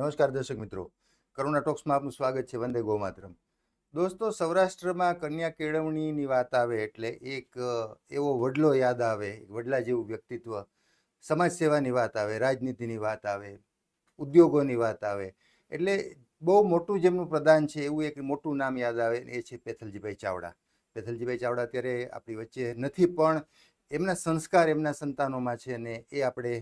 નમસ્કાર દર્શક મિત્રો. કરુણા ટોક્સમાં આપનું સ્વાગત છે. વંદે ગોમાતરમ. દોસ્તો, સૌરાષ્ટ્રમાં કન્યા કેળવણીની વાત આવે એટલે એક એવો વડલો યાદ આવે, વડલા જેવું વ્યક્તિત્વ સમાજ સેવાની વાત આવે, રાજનીતિની વાત આવે, ઉદ્યોગોની વાત આવે. એટલે બહુ મોટું જેમનું પ્રદાન છે એવું એક મોટું નામ યાદ આવે એ છે પેથલજીભાઈ ચાવડા. પેથલજીભાઈ ચાવડા અત્યારે આપણી વચ્ચે નથી, પણ એમના સંસ્કાર એમના સંતાનોમાં છે અને એ આપણે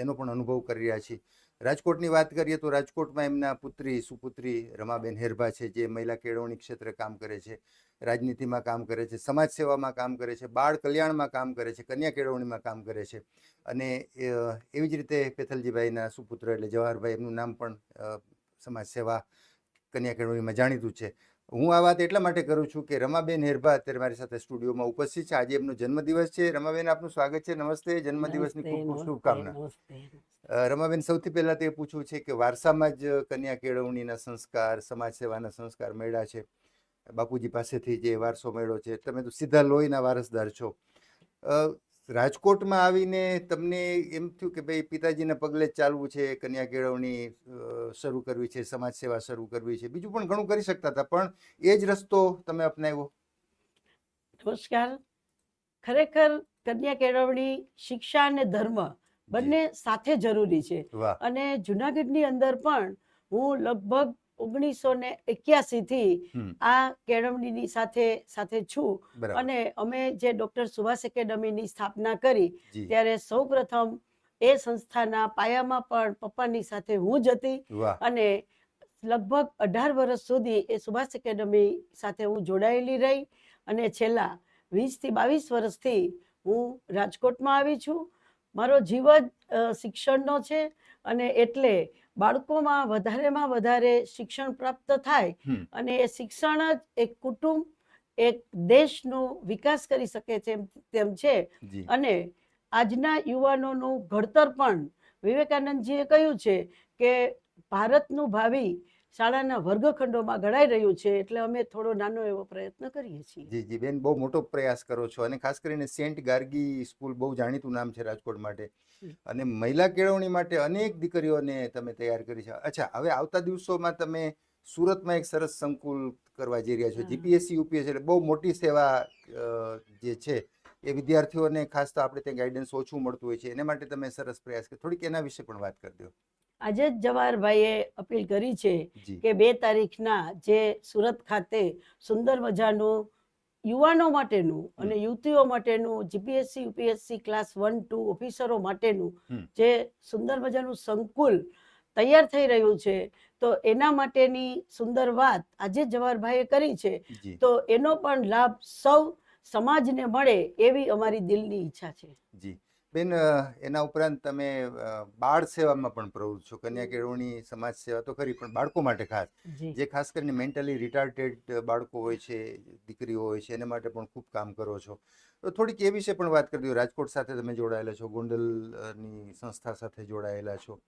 એનો પણ અનુભવ કરી રહ્યા છીએ. રાજકોટની વાત કરીએ તો રાજકોટમાં એમના પુત્રી, સુપુત્રી રમાબેન હેરભા છે, જે મહિલા કેળવણી ક્ષેત્રે કામ કરે છે, રાજનીતિમાં કામ કરે છે સમાજ સેવામાં કામ કરે છે, બાળ કલ્યાણમાં કામ કરે છે, કન્યા કેળવણીમાં કામ કરે છે. અને એવી જ રીતે પેથલજીભાઈના સુપુત્ર એટલે જવાહરભાઈ એમનું નામ પણ સમાજ સેવા કન્યા કેળવણીમાં જાણીતું છે. હું આ વાત એટલા માટે કરું છું કે રમાબેન હેરભા અત્યારે મારી સાથે સ્ટુડિયોમાં ઉપસ્થિત છે. આજે એમનો જન્મદિવસ છે. રમાબેન આપનું સ્વાગત છે. નમસ્તે. જન્મદિવસની ખૂબ ખૂબ શુભકામના. રમાબેન સૌથી પહેલા તો એ પૂછવું છે કે વારસામાં જ કન્યા કેળવણીના સંસ્કાર સમાજ સેવાના સંસ્કાર મળ્યા છે. બાપુજી પાસેથી જે વારસો મળ્યો છે. તમે તો સીધા લોહીના વારસદાર છો. રાજકોટમાં આવીને તમને એમ થયું કે ભાઈ પિતાજીના પગલે ચાલવું છે કન્યા કેળવણી શરૂ કરવી છે સમાજ સેવા શરૂ કરવી છે. બીજું પણ ઘણું કરી શકતા હતા પણ એ જ રસ્તો તમે અપનાવ્યો? નમસ્કાર. ખરેખર કન્યા કેળવણી શિક્ષા અને ધર્મ બંને સાથે જરૂરી છે. અને જુનાગઢની અંદર પણ હું લગભગ ઓગણીસો ને એક્યાસી થી આ કેળવણીની સાથે સાથે છું. અને અમે જે ડોક્ટર સુભાષ એકેડમીની સ્થાપના કરી ત્યારે ત્યારે સૌપ્રથમ એ સંસ્થાના પાયામાં પણ પપ્પાની સાથે હું જ હતી. અને લગભગ અઢાર વર્ષ સુધી એ સુભાષ એકેડમી સાથે હું જોડાયેલી રહી. અને છેલ્લા વીસથી બાવીસ વર્ષથી હું રાજકોટમાં આવી છું. મારો જીવ જ શિક્ષણનો છે. અને એટલે બાળકોમાં વધારેમાં વધારે શિક્ષણ પ્રાપ્ત થાય અને એ શિક્ષણ જ એક કુટુંબ એક દેશનો વિકાસ કરી શકે છે તેમ છે. અને આજના યુવાનોનું ઘડતર પણ વિવેકાનંદજીએ કહ્યું છે કે ભારતનું ભાવિ શાળાના વર્ગખંડોમાં ઘડાઈ રહ્યું છે એટલે અમે થોડો નાનો એવો પ્રયત્ન કરીએ છીએ. જી જી બેન બહુ મોટો પ્રયાસ કરો છો અને ખાસ કરીને સેન્ટ ગાર્ગી સ્કૂલ બહુ જાણીતું નામ છે રાજકોટ માટે. અને મહિલા કેળવણી માટે અનેક દીકરીઓને તમે તૈયાર કરી છે. અચ્છા હવે આવતા દિવસોમાં તમે સુરતમાં એક સરસ સંકુલ કરવા જઈ રહ્યા છો. જીપીએસસી યુપીએસસી એટલે બહુ મોટી સેવા જે છે એ વિદ્યાર્થીઓને ખાસ તો આપણે ત્યાં ગાઈડન્સ ઓછું મળતું હોય છે. એને માટે તમે સરસ પ્રયાસ કરો થોડીક એના વિશે પણ વાત કરી દો. આજે જ જવાહરભાઈએ અપીલ કરી છે કે બે તારીખના જે સુરત ખાતે સુંદર મજાનું યુવાનો માટેનું અને યુવતીઓ માટેનું GPSC UPSC class one two ઓફિસરો માટેનું જે સુંદર મજાનું સંકુલ તૈયાર થઈ રહ્યું છે તો એના માટેની સુંદર વાત આજે જવાહરભાઈએ કરી છે. તો એનો પણ લાભ સૌ સમાજને મળે એવી અમારી દિલની ઈચ્છા છે. જી. બેન એના ઉપરાંત તમે બાળ સેવામાં પણ પ્રવૃત્ત છો. કન્યા કેળવણી સમાજ સેવા તો ખરી પણ બાળકો માટે ખાસ. જે. ખાસ કરીને મેન્ટલી રિટાર્ટેડ બાળકો હોય છે દીકરીઓ હોય છે એના માટે પણ ખૂબ કામ કરો છો. તો થોડીક એ વિશે પણ વાત કરી દો. રાજકોટ સાથે તમે જોડાયેલા છો ગોંડલની સંસ્થા સાથે જોડાયેલા છો.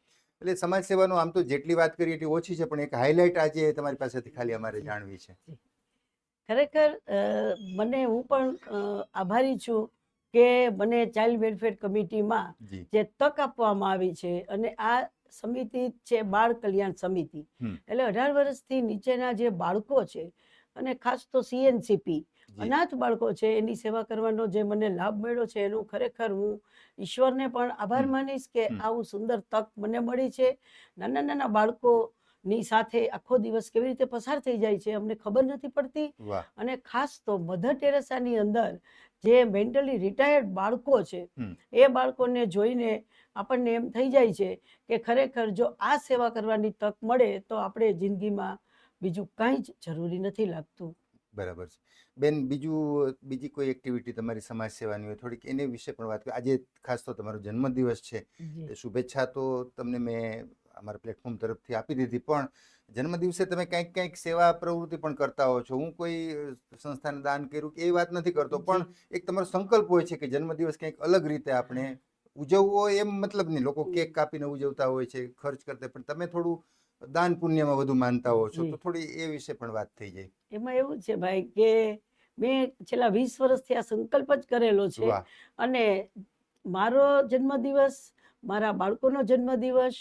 એટલે સમાજ સેવાનો આમ તો જેટલી વાત કરીએ એટલી ઓછી છે પણ એક હાઇલાઇટ આજે તમારી પાસેથી ખાલી અમારે જાણવી છે. ખરેખર મને હું પણ આભારી છું કે મને ચાઇલ્ડ વેલફેર કમિટીમાં જે. તક આપવામાં આવી છે અને આ સમિતિ છે બાળ કલ્યાણ સમિતિ. એટલે અઢાર વર્ષથી નીચેના જે બાળકો છે અને ખાસ તો સીએનસીપી અનાથ બાળકો છે એની સેવા કરવાનો જે મને લાભ મળ્યો છે એનું ખરેખર હું ઈશ્વરને પણ આભાર માનીશ કે આવું સુંદર તક મને મળી છે. નાના નાના બાળકોની સાથે આખો દિવસ કેવી રીતે પસાર થઈ જાય છે અમને ખબર નથી પડતી. અને ખાસ તો મધર ટેરેસાની અંદર જે મેન્ટલી રિટાયર્ડ બાળકો છે એ બાળકોને જોઈને આપણને એમ થઈ જાય છે કે ખરેખર જો આ સેવા કરવાની તક મળે તો આપણે જિંદગીમાં બીજું કાંઈ જ જરૂરી નથી લાગતું. બરાબર છે. બેન બીજું બીજી કોઈ એક્ટિવિટી તમારી સમાજ સેવાની હોય? થોડીક એની વિશે પણ વાત કરી. આજે ખાસ તો તમારો જન્મદિવસ છે. શુભેચ્છા તો તમને મેં અમારા પ્લેટફોર્મ તરફથી આપી દીધી. પણ જન્મદિવસે તમે કંઈક કંઈક સેવા પ્રવૃત્તિ પણ કરતા હો છો. હું કોઈ સંસ્થાને દાન કર્યું કે એ વાત નથી કરતો. પણ એક તમારો સંકલ્પ હોય છે કે જન્મદિવસ કંઈક અલગ રીતે આપણે ઉજવવો એમ મતલબ નહીં. લોકો કેક કાપીને ઉજવતા હોય છે ખર્ચ કરતા પણ તમે થોડું દાન પુણ્યમાં વધુ માનતા હો છો. તો થોડી એ વિશે પણ વાત થઈ જાય. એમાં એવું છે ભાઈ કે મેં છેલ્લા વીસ વર્ષથી આ સંકલ્પ જ કરેલો છે. અને મારો જન્મદિવસ મારા બાળકોનો જન્મદિવસ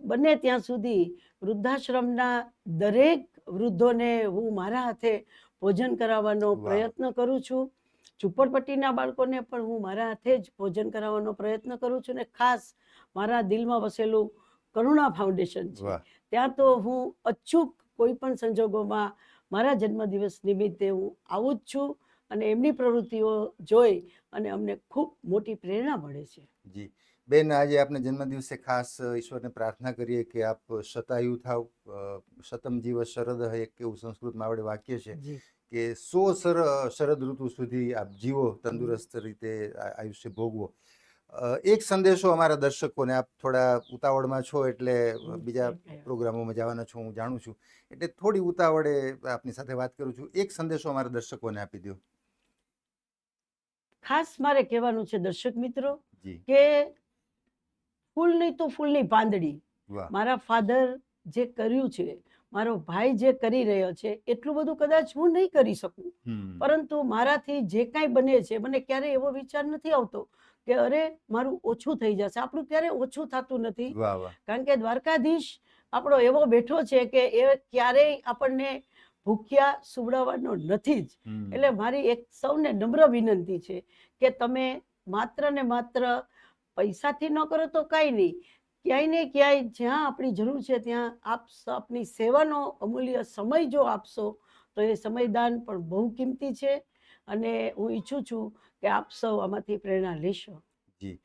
બને ત્યાં સુધી વૃદ્ધાશ્રમના દરેક વૃદ્ધોને હું મારા હાથે ભોજન કરાવવાનો પ્રયત્ન કરું છું. ઝુંપડપટ્ટીના બાળકોને પણ હું મારા હાથે જ ભોજન કરાવવાનો પ્રયત્ન કરું છું ને ખાસ મારા દિલમાં વસેલું કરુણા ફાઉન્ડેશન છે. ત્યાં તો હું અચૂક કોઈ પણ સંજોગોમાં મારા જન્મદિવસ નિમિત્તે હું આવું જ છું અને એમની પ્રવૃત્તિઓ જોઈ અને અમને ખૂબ મોટી પ્રેરણા મળે છે. જી. બેન આજે આપને જન્મદિવસે ખાસ ઈશ્વરને પ્રાર્થના કરીએ કે આપ શતાયુ થાવ. સતમ શતમ જીવ શરદ એક એવું સંસ્કૃતમાં આપણે વાક્ય છે કે સો સર શરદ ઋતુ સુધી આપ જીવો તંદુરસ્ત રીતે આયુષ્ય ભોગવો. એક સંદેશો અમારા દર્શકોને આપ થોડા ઉતાવળમાં છો એટલે બીજા. પ્રોગ્રામોમાં જવાના છો હું જાણું છું. એટલે થોડી ઉતાવળે આપની સાથે વાત કરું છું. એક સંદેશો અમારા દર્શકોને આપી દો ખાસ મારે કહેવાનું છે દર્શક મિત્રો કે ફૂલ નહીં તો ફૂલની પાંદડી. મારા ફાધર જે કર્યું છે મારો ભાઈ જે કરી રહ્યો છે એટલું બધું કદાચ હું નહીં કરી શકું. પરંતુ મારાથી જે કાંઈ બને છે મને ક્યારેય એવો વિચાર નથી આવતો કે અરે મારું ઓછું થઈ જશે. આપણું ક્યારેય ઓછું થતું નથી. કારણ કે દ્વારકાધીશ આપણો એવો બેઠો છે કે એ ક્યારેય આપણને ભૂખ્યા સુવડાવવાનો નથી જ. એટલે મારી એક સૌને નમ્ર વિનંતી છે કે તમે માત્ર ને માત્ર પૈસાથી ન કરો તો કાંઈ નહીં. ક્યાંય ને ક્યાંય જ્યાં આપણી જરૂર છે ત્યાં આપ આપની સેવાનો અમૂલ્ય સમય જો આપશો, તો એ સમયદાન પણ બહુ કિંમતી છે. અને હું ઈચ્છું છું કે આપ સૌ આમાંથી પ્રેરણા લેશો. જી.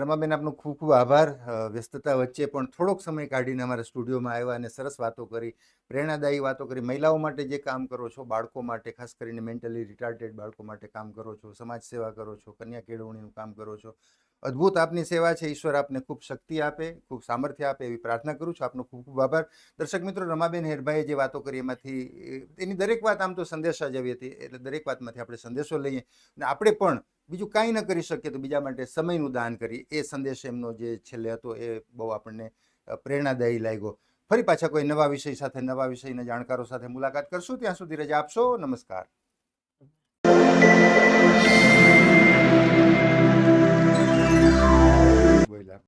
રમાબેન, આપનો ખૂબ ખૂબ આભાર. વ્યસ્તતા વચ્ચે પણ થોડોક સમય કાઢીને અમારા સ્ટુડિયોમાં આવ્યા અને સરસ વાતો કરી, પ્રેરણાદાયી વાતો કરી. મહિલાઓ માટે જે કામ કરો છો, બાળકો માટે, ખાસ કરીને મેન્ટલી રિટાર્ટેડ બાળકો માટે કામ કરો છો સમાજ સેવા કરો છો કન્યા કેળવણીનું કામ કરો છો અદ્ભુત આપની સેવા છે. ઈશ્વર આપને ખૂબ શક્તિ આપે, ખૂબ સામર્થ્ય આપે એવી પ્રાર્થના કરું છું. આપનો ખૂબ ખૂબ આભાર. દર્શક મિત્રો, રમાબેન હેરભાઈએ જે વાતો કરી એમાંથી એની દરેક વાત આમ તો સંદેશા જેવી હતી, એટલે દરેક વાતમાંથી આપણે સંદેશો લઈએ અને આપણે પણ બીજું કાંઈ ન કરી શકીએ તો બીજા માટે સમયનું દાન કરીએ. એ સંદેશ એમનો જે છેલ્લે હતો એ બહુ આપણને પ્રેરણાદાયી લાગ્યો. ફરી પાછા કોઈ નવા વિષય સાથે, નવા વિષયના જાણકારો સાથે મુલાકાત કરશું. ત્યાં સુધી રજા આપશો. નમસ્કાર.